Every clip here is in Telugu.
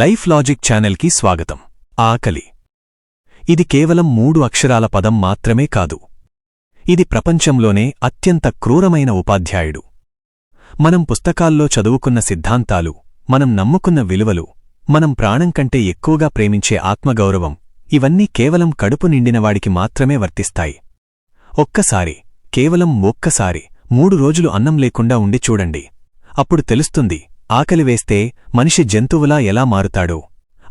లైఫ్ లాజిక్ ఛానల్కి స్వాగతం. ఆకలి. ఇది కేవలం మూడు అక్షరాల పదం మాత్రమే కాదు. ఇది ప్రపంచంలోనే అత్యంత క్రూరమైన ఉపాధ్యాయుడు. మనం పుస్తకాల్లో చదువుకున్న సిద్ధాంతాలు మనం నమ్ముకున్న విలువలు మనం ప్రాణం కంటే ఎక్కువగా ప్రేమించే ఆత్మగౌరవం ఇవన్నీ కేవలం కడుపు నిండినవాడికి మాత్రమే వర్తిస్తాయి. ఒక్కసారి కేవలం ఒక్కసారి మూడు రోజులు అన్నం లేకుండా ఉండి చూడండి. అప్పుడు తెలుస్తుంది ఆకలి వేస్తే మనిషి జంతువులా ఎలా మారుతాడో?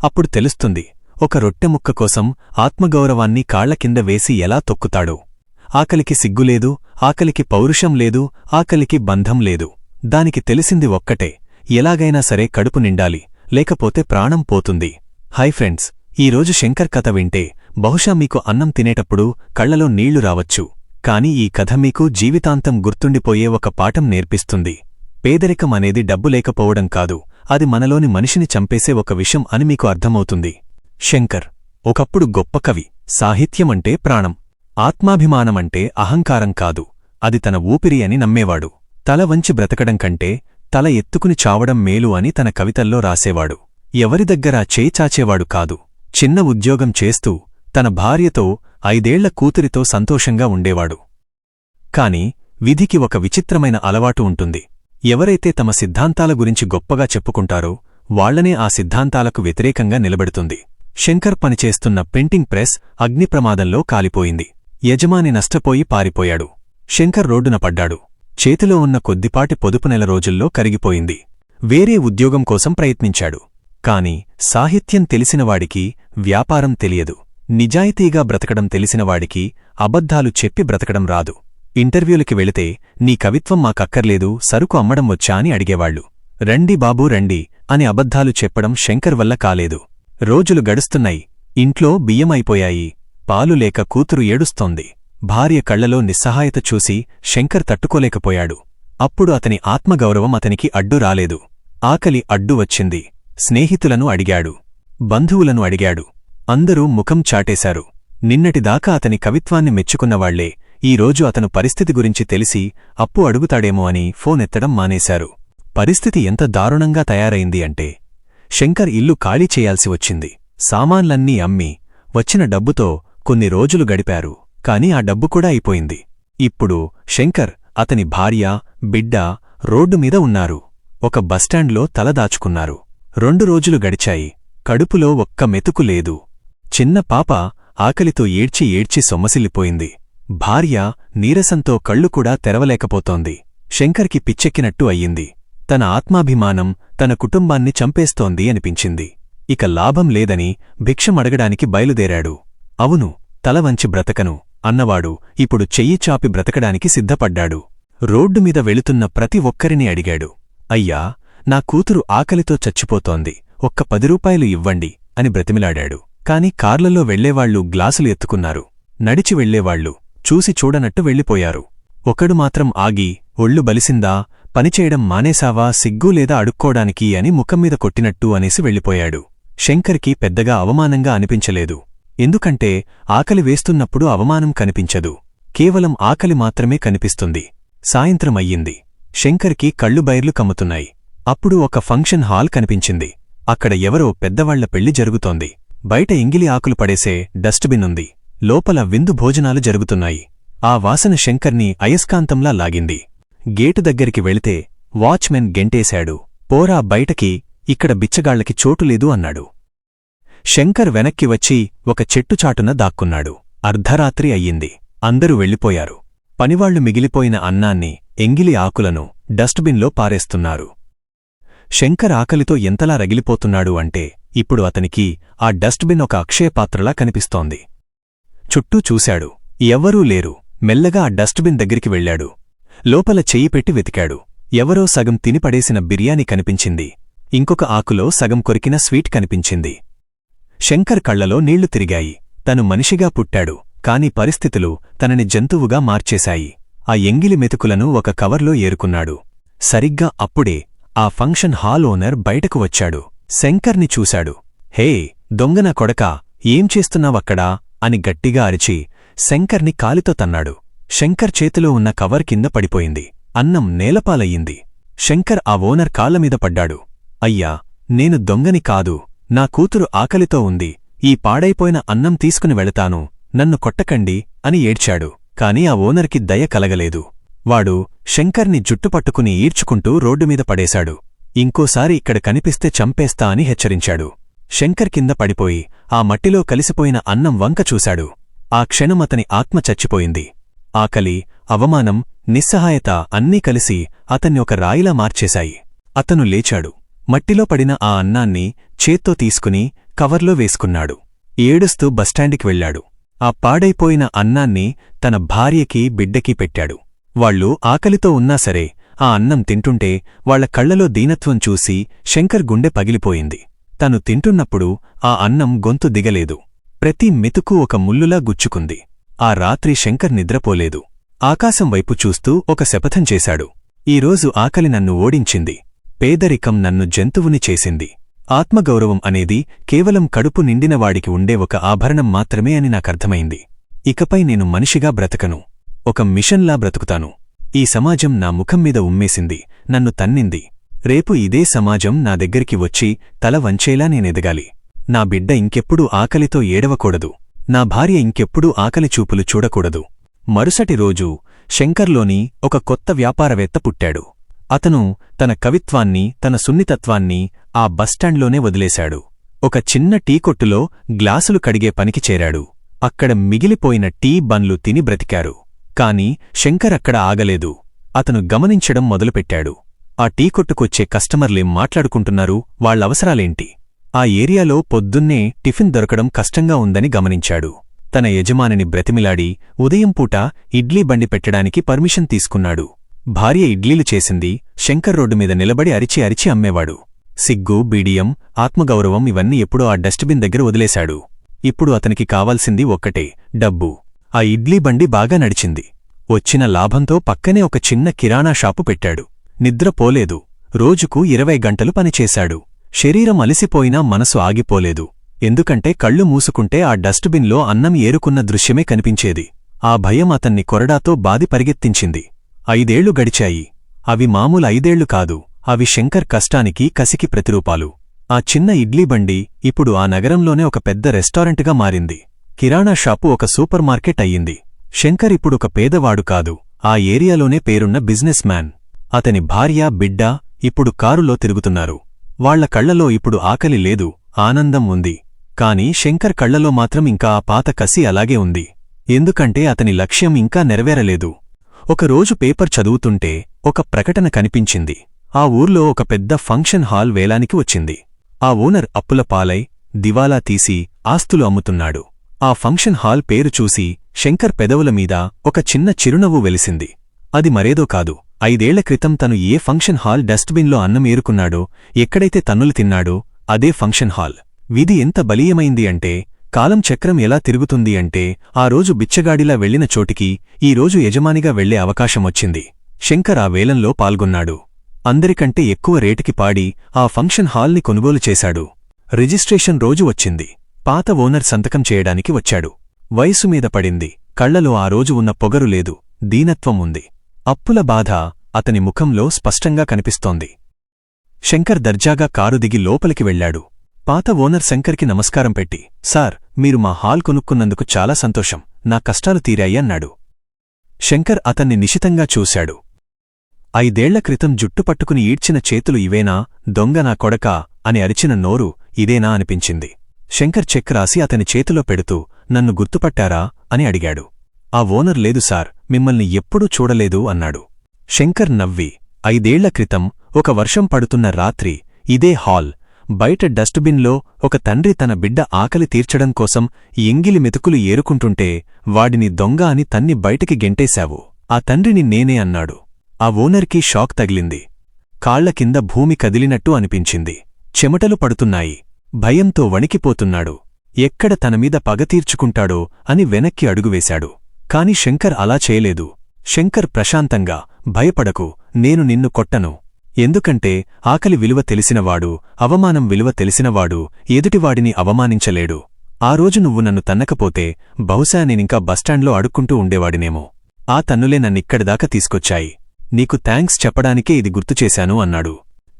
అప్పుడు తెలుస్తుంది ఒక రొట్టెముక్క కోసం ఆత్మగౌరవాన్ని కాళ్ళకింద వేసి ఎలా తొక్కుతాడో? ఆకలికి సిగ్గులేదు ఆకలికి పౌరుషం లేదు ఆకలికి బంధం లేదు. దానికి తెలిసింది ఒక్కటే ఎలాగైనా సరే కడుపు నిండాలి లేకపోతే ప్రాణం పోతుంది. హై ఫ్రెండ్స్ ఈరోజు శంకర్ కథ వింటే బహుశా మీకు అన్నం తినేటప్పుడు కళ్ళలో నీళ్ళు రావచ్చు. కాని ఈ కథ మీకు జీవితాంతం గుర్తుండిపోయే ఒక పాఠం నేర్పిస్తుంది. పేదరికం అనేది డబ్బు లేకపోవడం కాదు అది మనలోని మనిషిని చంపేసే ఒక విషం అని మీకు అర్థమవుతుంది. శంకర్ ఒకప్పుడు గొప్ప కవి సాహిత్యమంటే ప్రాణం. ఆత్మాభిమానమంటే అహంకారం కాదు అది తన ఊపిరి అని నమ్మేవాడు. తల వంచి బ్రతకడం కంటే తల ఎత్తుకుని చావడం మేలు అని తన కవితల్లో రాసేవాడు. ఎవరి దగ్గర చేచాచేవాడు కాదు. చిన్న ఉద్యోగం చేస్తూ తన భార్యతో ఐదేళ్ళ కూతురితో సంతోషంగా ఉండేవాడు. కాని విధికి ఒక విచిత్రమైన అలవాటు ఉంటుంది. ఎవరైతే తమ సిద్ధాంతాల గురించి గొప్పగా చెప్పుకుంటారో వాళ్ళనే ఆ సిద్ధాంతాలకు వ్యతిరేకంగా నిలబెడుతుంది. శంకర్ పనిచేస్తున్న ప్రింటింగ్ ప్రెస్ అగ్నిప్రమాదంలో కాలిపోయింది. యజమాని నష్టపోయి పారిపోయాడు. శంకర్ రోడ్డున పడ్డాడు. చేతిలో ఉన్న కొద్దిపాటి పొదుపు నెల రోజుల్లో కరిగిపోయింది. వేరే ఉద్యోగం కోసం ప్రయత్నించాడు. కాని సాహిత్యం తెలిసినవాడికి వ్యాపారం తెలియదు. నిజాయితీగా బ్రతకడం తెలిసినవాడికి అబద్ధాలు చెప్పి బ్రతకడం రాదు. ఇంటర్వ్యూలకి వెళితే నీ కవిత్వం మాకక్కర్లేదు సరుకు అమ్మడం వచ్చా అని అడిగేవాళ్ళు రండి బాబూ రండి అని అబద్ధాలు చెప్పడం శంకర్ వల్ల కాలేదు. రోజులు గడుస్తున్నాయి ఇంట్లో బియ్యమైపోయాయి పాలు లేక కూతురు ఏడుస్తోంది. భార్య కళ్ళలో నిస్సహాయత చూసి శంకర్ తట్టుకోలేకపోయాడు. అప్పుడు అతని ఆత్మగౌరవం అతనికి అడ్డు రాలేదు. ఆకలి అడ్డు వచ్చింది. స్నేహితులను అడిగాడు. బంధువులను అడిగాడు. అందరూ ముఖం చాటేశారు. నిన్నటిదాకా అతని కవిత్వాన్ని మెచ్చుకున్నవాళ్ళే ఈ రోజు అతను పరిస్థితి గురించి తెలిసి అప్పు అడుగుతాడేమో అని ఫోన్ ఎత్తడం మానేశారు. పరిస్థితి ఎంత దారుణంగా తయారైంది అంటే శంకర్ ఇల్లు ఖాళీ చేయాల్సి వచ్చింది. సామాన్లన్నీ అమ్మి వచ్చిన డబ్బుతో కొన్ని రోజులు గడిపారు. కాని ఆ డబ్బు కూడా అయిపోయింది. ఇప్పుడు శంకర్ అతని భార్య బిడ్డ రోడ్డు మీద ఉన్నారు. ఒక బస్టాండ్లో తలదాచుకున్నారు రెండు రోజులు గడిచాయి. కడుపులో ఒక్క మెతుకు లేదు. చిన్న పాప ఆకలితో ఏడ్చి ఏడ్చి సొమ్మసిల్లిపోయింది. భార్య నీరసంతో కళ్ళు కూడా తెరవలేకపోతోంది. శంకర్కి పిచ్చెక్కినట్టు అయ్యింది. తన ఆత్మాభిమానం తన కుటుంబాన్ని చంపేస్తోంది అనిపించింది. ఇక లాభం లేదని భిక్షమడగడానికి బయలుదేరాడు. అవును తలవంచి బ్రతకను అన్నవాడు ఇప్పుడు చెయ్యి చాపి బ్రతకడానికి సిద్ధపడ్డాడు. రోడ్డుమీద వెళుతున్న ప్రతి ఒక్కరిని అడిగాడు. అయ్యా నా కూతురు ఆకలితో చచ్చిపోతోంది. ఒక్క పది రూపాయలు ఇవ్వండి అని బ్రతిమిలాడాడు. కాని కార్లలో వెళ్ళేవాళ్ళు గ్లాసులు ఎత్తుకున్నారు. నడిచి వెళ్ళేవాళ్ళు చూసి చూడనట్టు వెళ్ళిపోయారు. ఒకడు మాత్రం ఆగి ఒళ్ళు బలిసిందా పనిచేయడం మానేశావా సిగ్గు లేదా అడుక్కోడానికి అని ముఖంమీద కొట్టినట్టు అనేసి వెళ్ళిపోయాడు. శంకర్కి పెద్దగా అవమానంగా అనిపించలేదు. ఎందుకంటే ఆకలి వేస్తున్నప్పుడు అవమానం కనిపించదు. కేవలం ఆకలి మాత్రమే కనిపిస్తుంది. సాయంత్రమయ్యింది శంకర్కి కళ్ళు బైర్లు కమ్ముతున్నాయి. అప్పుడు ఒక ఫంక్షన్ హాల్ కనిపించింది. అక్కడ ఎవరో పెద్దవాళ్ళ పెళ్ళి జరుగుతోంది. బయట ఇంగిలి ఆకులు పడేసే డస్ట్బిన్ ఉంది. లోపల విందు భోజనాలు జరుగుతున్నాయి. ఆ వాసన శంకర్ని అయస్కాంతంలా లాగింది. గేటు దగ్గరికి వెళితే వాచ్మెన్ గెంటేశాడు. పోరా బయటకి ఇక్కడ బిచ్చగాళ్ళకి చోటులేదు అన్నాడు. శంకర్ వెనక్కి వచ్చి ఒక చెట్టుచాటున దాక్కున్నాడు. అర్ధరాత్రి అయ్యింది. అందరూ వెళ్ళిపోయారు. పనివాళ్ళు మిగిలిపోయిన అన్నాన్ని ఎంగిలి ఆకులను డస్ట్బిన్లో పారేస్తున్నారు. శంకర్ ఆకలితో ఎంతలా రగిలిపోతున్నాడు అంటే ఇప్పుడు అతనికి ఆ డస్ట్బిన్ ఒక అక్షయపాత్రలా కనిపిస్తోంది. చుట్టూ చూశాడు. ఎవ్వరూ లేరు. మెల్లగా ఆ డస్ట్బిన్ దగ్గరికి వెళ్ళాడు లోపల చెయ్యి పెట్టి వెతికాడు. ఎవరో సగం తినిపడేసిన బిర్యానీ కనిపించింది. ఇంకొక ఆకులో సగం కొరికిన స్వీట్ కనిపించింది. శంకర్ కళ్ళలో నీళ్ళు తిరిగాయి. తను మనిషిగా పుట్టాడు. కాని పరిస్థితులు తనని జంతువుగా మార్చేశాయి. ఆ ఎంగిలి మెతుకులను ఒక కవర్లో ఏరుకున్నాడు. సరిగ్గా అప్పుడే ఆ ఫంక్షన్ హాల్ ఓనర్ బయటకు వచ్చాడు. శంకర్ని చూశాడు. హే దొంగన కొడకా? ఏం చేస్తున్నావక్కడా? అని గట్టిగా అరిచి శంకర్ని కాలితో తన్నాడు. శంకర్ చేతిలో ఉన్న కవర్ కింద పడిపోయింది. అన్నం నేలపాలయ్యింది. శంకర్ ఆ ఓనర్ కాళ్ళమీద పడ్డాడు. అయ్యా నేను దొంగని కాదు. నా కూతురు ఆకలితో ఉంది. ఈ పాడైపోయిన అన్నం తీసుకుని వెళతాను. నన్ను కొట్టకండి అని ఏడ్చాడు. కాని ఆ ఓనర్కి దయ కలగలేదు. వాడు శంకర్ని జుట్టుపట్టుకుని ఈడ్చుకుంటూ రోడ్డుమీద పడేశాడు. ఇంకోసారి ఇక్కడ కనిపిస్తే చంపేస్తా అని హెచ్చరించాడు. శంకర్ కింద పడిపోయి ఆ మట్టిలో కలిసిపోయిన అన్నం వంక చూశాడు. ఆ క్షణం అతని ఆత్మ చచ్చిపోయింది. ఆకలి అవమానం నిస్సహాయత అన్నీ కలిసి అతన్ని ఒక రాయిలా మార్చేశాయి. అతను లేచాడు. మట్టిలో పడిన ఆ అన్నాన్ని చేత్తో తీసుకుని కవర్లో వేసుకున్నాడు. ఏడుస్తూ బస్టాండికి వెళ్ళాడు. ఆ పాడైపోయిన అన్నాన్ని తన భార్యకి బిడ్డకి పెట్టాడు. వాళ్ళు ఆకలితో ఉన్నా సరే ఆ అన్నం తింటుంటే వాళ్ళ కళ్ళలో దీనత్వం చూసి శంకర్ గుండె పగిలిపోయింది. తను తింటున్నప్పుడు ఆ అన్నం గొంతు దిగలేదు. ప్రతి మెతుకు ఒక ముల్లులా గుచ్చుకుంది. ఆ రాత్రి శంకర్ నిద్రపోలేదు. ఆకాశం వైపు చూస్తూ ఒక శపథం చేశాడు. ఈరోజు ఆకలి నన్ను ఓడించింది. పేదరికం నన్ను జంతువుని చేసింది. ఆత్మగౌరవం అనేది కేవలం కడుపు నిండినవాడికి ఉండే ఒక ఆభరణం మాత్రమే అని నాకర్థమైంది ఇకపై నేను మనిషిగా బ్రతకను. ఒక మిషన్లా బ్రతుకుతాను. ఈ సమాజం నా ముఖం మీద ఉమ్మేసింది. నన్ను తన్నింది. రేపు ఇదే సమాజం నా దగ్గరికి వచ్చి తల వంచేలా నేనెదగాలి. నా బిడ్డ ఇంకెప్పుడూ ఆకలితో ఏడవకూడదు. నా భార్య ఇంకెప్పుడూ ఆకలి చూపులు చూడకూడదు. మరుసటి రోజు శంకర్లోని ఒక కొత్త వ్యాపారవేత్త పుట్టాడు. అతను తన కవిత్వాన్ని తన సున్నితత్వాన్ని ఆ బస్టాండ్లోనే వదిలేశాడు. ఒక చిన్న టీ కొట్టులో గ్లాసులు కడిగే పనికి చేరాడు. అక్కడ మిగిలిపోయిన టీ బండ్లు తిని బ్రతికారు. కాని శంకర్ అక్కడ ఆగలేదు. అతను గమనించడం మొదలుపెట్టాడు. ఆ టీ కొట్టుకొచ్చే కస్టమర్లేం మాట్లాడుకుంటున్నారు? వాళ్ళవసరాలేంటి ఆ ఏరియాలో పొద్దున్నే టిఫిన్ దొరకడం కష్టంగా ఉందని గమనించాడు. తన యజమానిని బ్రతిమిలాడి ఉదయం పూట ఇడ్లీ బండి పెట్టడానికి పర్మిషన్ తీసుకున్నాడు. భార్య ఇడ్లీలు చేసింది శంకర్ రోడ్డు మీద నిలబడి అరిచి అరిచి అమ్మేవాడు. సిగ్గు బీడియం ఆత్మగౌరవం ఇవన్నీ ఎప్పుడో ఆ డస్ట్బిన్ దగ్గర వదిలేశాడు. ఇప్పుడు అతనికి కావాల్సింది ఒక్కటే డబ్బు. ఆ ఇడ్లీ బండి బాగా నడిచింది. వచ్చిన లాభంతో పక్కనే ఒక చిన్న కిరాణా షాపు పెట్టాడు. నిద్రపోలేదు. రోజుకు ఇరవై గంటలు పనిచేశాడు. శరీరం అలిసిపోయినా మనసు ఆగిపోలేదు. ఎందుకంటే కళ్ళు మూసుకుంటే ఆ డస్ట్బిన్లో అన్నం ఏరుకున్న దృశ్యమే కనిపించేది. ఆ భయం అతన్ని కొరడాతో బాది పరిగెత్తించింది. ఐదేళ్ళు గడిచాయి. అవి మామూలు ఐదేళ్ళు కాదు. అవి శంకర్ కష్టానికి కసికి ప్రతిరూపాలు. ఆ చిన్న ఇడ్లీ బండి ఇప్పుడు ఆ నగరంలోనే ఒక పెద్ద రెస్టారెంట్గా మారింది. కిరాణా షాపు ఒక సూపర్ మార్కెట్ అయ్యింది. శంకర్ ఇప్పుడొక పేదవాడు కాదు. ఆ ఏరియాలోనే పేరున్న బిజినెస్ మ్యాన్. అతని భార్య బిడ్డ ఇప్పుడు కారులో తిరుగుతున్నారు. వాళ్ళ కళ్ళలో ఇప్పుడు ఆకలి లేదు ఆనందం ఉంది. కాని శంకర్ కళ్ళలో మాత్రం ఇంకా ఆ పాత కసి అలాగే ఉంది. ఎందుకంటే అతని లక్ష్యం ఇంకా నెరవేరలేదు. ఒకరోజు పేపర్ చదువుతుంటే ఒక ప్రకటన కనిపించింది. ఆ ఊర్లో ఒక పెద్ద ఫంక్షన్ హాల్ వేలానికి వచ్చింది. ఆ ఓనర్ అప్పుల పాలై దివాలా తీసి ఆస్తులు అమ్ముతున్నాడు. ఆ ఫంక్షన్ హాల్ పేరు చూసి శంకర్ పెదవుల మీద ఒక చిన్న చిరునవ్వు వెలిసింది. అది మరేదో కాదు. ఐదేళ్ళ క్రితం తను ఏ ఫంక్షన్ హాల్ డస్ట్బిన్లో అన్నం ఏరుకున్నాడో ఎక్కడైతే తన్నులు తిన్నాడో అదే ఫంక్షన్ హాల్. విధి ఎంత బలీయమైంది అంటే కాలం చక్రం ఎలా తిరుగుతుంది అంటే ఆ రోజు బిచ్చగాడిలా వెళ్ళిన చోటికి ఈరోజు యజమానిగా వెళ్ళే అవకాశమొచ్చింది శంకర్ ఆ వేలంలో పాల్గొన్నాడు. అందరికంటే ఎక్కువ రేటుకి పాడి ఆ ఫంక్షన్ హాల్ని కొనుగోలు చేశాడు. రిజిస్ట్రేషన్ రోజు వచ్చింది. పాత ఓనర్ సంతకం చేయడానికి వచ్చాడు. వయసు మీద పడింది. కళ్ళలో ఆ రోజు ఉన్న పొగరు లేదు. దీనత్వం ఉంది. అప్పుల బాధ అతని ముఖంలో స్పష్టంగా కనిపిస్తోంది. శంకర్ దర్జాగా కారు దిగి లోపలికి వెళ్ళాడు పాత ఓనర్ శంకర్కి నమస్కారం పెట్టి సార్ మీరు మా హాల్ కొనుక్కున్నందుకు చాలా సంతోషం నా కష్టాలు తీరాయి అన్నాడు. శంకర్ అతన్ని నిశితంగా చూశాడు. ఐదేళ్ళ క్రితం జుట్టుపట్టుకుని ఈడ్చిన చేతులు ఇవేనా దొంగ నా కొడకా అని అరిచిన నోరు ఇదేనా అనిపించింది. శంకర్ చెక్ రాసి అతని చేతిలో పెడుతూ నన్ను గుర్తుపట్టారా? అని అడిగాడు. ఆ ఓనర్ లేదు సార్ మిమ్మల్ని ఎప్పుడూ చూడలేదు అన్నాడు. శంకర్ నవ్వి ఐదేళ్ళ క్రితం ఒక వర్షం పడుతున్న రాత్రి ఇదే హాల్ బయట డస్ట్బిన్లో ఒక తండ్రి తన బిడ్డ ఆకలి తీర్చడం కోసం ఎంగిలి మెతుకులు ఏరుకుంటుంటే వాడిని దొంగ అని తన్ని బయటికి గెంటేశావు. ఆ తండ్రిని నేనే అన్నాడు. ఆ ఓనర్కి షాక్ తగిలింది. కాళ్ళ కింద భూమి కదిలినట్టు అనిపించింది. చెమటలు పడుతున్నాయి. భయంతో వణికిపోతున్నాడు. ఎక్కడ తనమీద పగతీర్చుకుంటాడో అని వెనక్కి అడుగువేశాడు. కాని శంకర్ అలా చేయలేదు. శంకర్ ప్రశాంతంగా భయపడకు నేను నిన్ను కొట్టను. ఎందుకంటే ఆకలి విలువ తెలిసినవాడు అవమానం విలువ తెలిసినవాడు ఎదుటివాడిని అవమానించలేడు. ఆ రోజు నువ్వు నన్ను తన్నకపోతే బహుశా నేనింకా బస్టాండ్లో అడుక్కుంటూ ఉండేవాడినేమో. ఆ తన్నులే నన్నిక్కడిదాకా తీసుకొచ్చాయి. నీకు థ్యాంక్స్ చెప్పడానికే ఇది గుర్తుచేశాను అన్నాడు.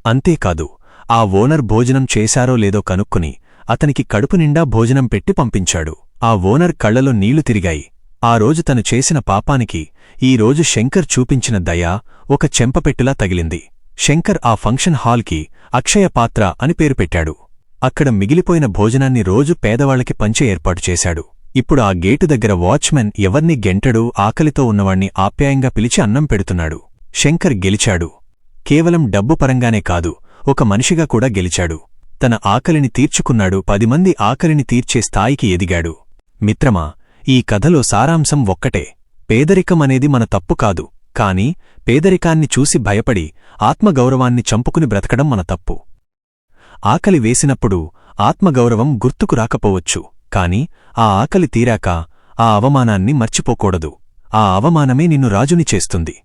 అంతేకాదు ఆ ఓనర్ భోజనం చేశారో లేదో కనుక్కుని అతనికి కడుపు నిండా భోజనం పెట్టి పంపించాడు. ఆ ఓనర్ కళ్ళలో నీళ్ళు తిరిగాయి. ఆ రోజు తను చేసిన పాపానికి ఈ రోజు శంకర్ చూపించిన దయ ఒక చెంపపెట్టులా తగిలింది. శంకర్ ఆ ఫంక్షన్ హాల్కి అక్షయపాత్ర అని పేరు పెట్టాడు. అక్కడ మిగిలిపోయిన భోజనాన్ని రోజు పేదవాళ్ళకి పంచే ఏర్పాటు చేశాడు. ఇప్పుడు ఆ గేటు దగ్గర వాచ్మెన్ ఎవర్ని గెంటడూ ఆకలితో ఉన్నవాణ్ణి ఆప్యాయంగా పిలిచి అన్నం పెడుతున్నాడు. శంకర్ గెలిచాడు. కేవలం డబ్బు పరంగానే కాదు ఒక మనిషిగా కూడా గెలిచాడు. తన ఆకలిని తీర్చుకున్నాడు పదిమంది ఆకలిని తీర్చే స్థాయికి ఎదిగాడు. మిత్రమా ఈ కథలో సారాంశం ఒక్కటే. పేదరికమనేది మన తప్పు కాదు. కాని పేదరికాన్ని చూసి భయపడి ఆత్మగౌరవాన్ని చంపుకుని బ్రతకడం మన తప్పు. ఆకలి వేసినప్పుడు ఆత్మగౌరవం గుర్తుకు రాకపోవచ్చు. కాని ఆ ఆకలి తీరాక ఆ అవమానాన్ని మర్చిపోకూడదు. ఆ అవమానమే నిన్ను రాజుని చేస్తుంది.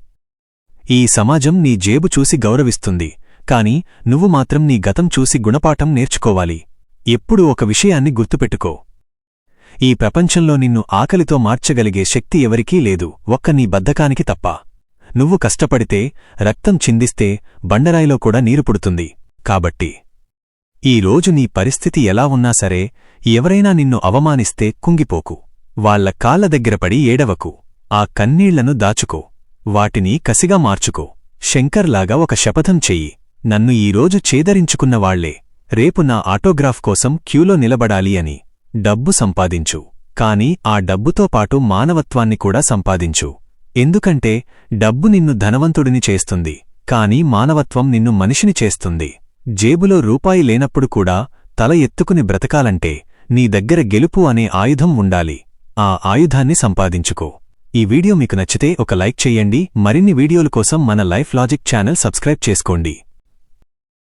ఈ సమాజం నీ జేబు చూసి గౌరవిస్తుంది. కాని నువ్వు మాత్రం నీ గతం చూసి గుణపాఠం నేర్చుకోవాలి. ఎప్పుడూ ఒక విషయాన్ని గుర్తుపెట్టుకో. ఈ ప్రపంచంలో నిన్ను ఆకలితో మార్చగలిగే శక్తి ఎవరికీ లేదు. ఒక్క నీ బద్ధకానికి తప్ప. నువ్వు కష్టపడితే రక్తం చిందిస్తే బండరాయిలో కూడా నీరు పుడుతుంది. కాబట్టి ఈ రోజు నీ పరిస్థితి ఎలా ఉన్నా సరే ఎవరైనా నిన్ను అవమానిస్తే కుంగిపోకు. వాళ్ళ కాళ్ళ దగ్గరపడి ఏడవకు. ఆ కన్నీళ్ళను దాచుకో. వాటిని కసిగా మార్చుకో. శంకర్లాగా ఒక శపథం చెయ్యి. నన్ను ఈరోజు చేదరించుకున్నవాళ్ళే రేపు నా ఆటోగ్రాఫ్ కోసం క్యూలో నిలబడాలి అని. డబ్బు సంపాదించు. కాని ఆ డబ్బుతో పాటు మానవత్వాన్ని కూడా సంపాదించు. ఎందుకంటే డబ్బు నిన్ను ధనవంతుడిని చేస్తుంది. కాని మానవత్వం నిన్ను మనిషిని చేస్తుంది. జేబులో రూపాయి లేనప్పుడు కూడా తల ఎత్తుకుని బ్రతకాలంటే నీ దగ్గర గెలుపు అనే ఆయుధం ఉండాలి. ఆ ఆయుధాన్ని సంపాదించుకో. ఈ వీడియో మీకు నచ్చితే ఒక లైక్ చెయ్యండి మరిన్ని వీడియోల కోసం మన లైఫ్ లాజిక్ ఛానల్ సబ్స్క్రైబ్ చేసుకోండి.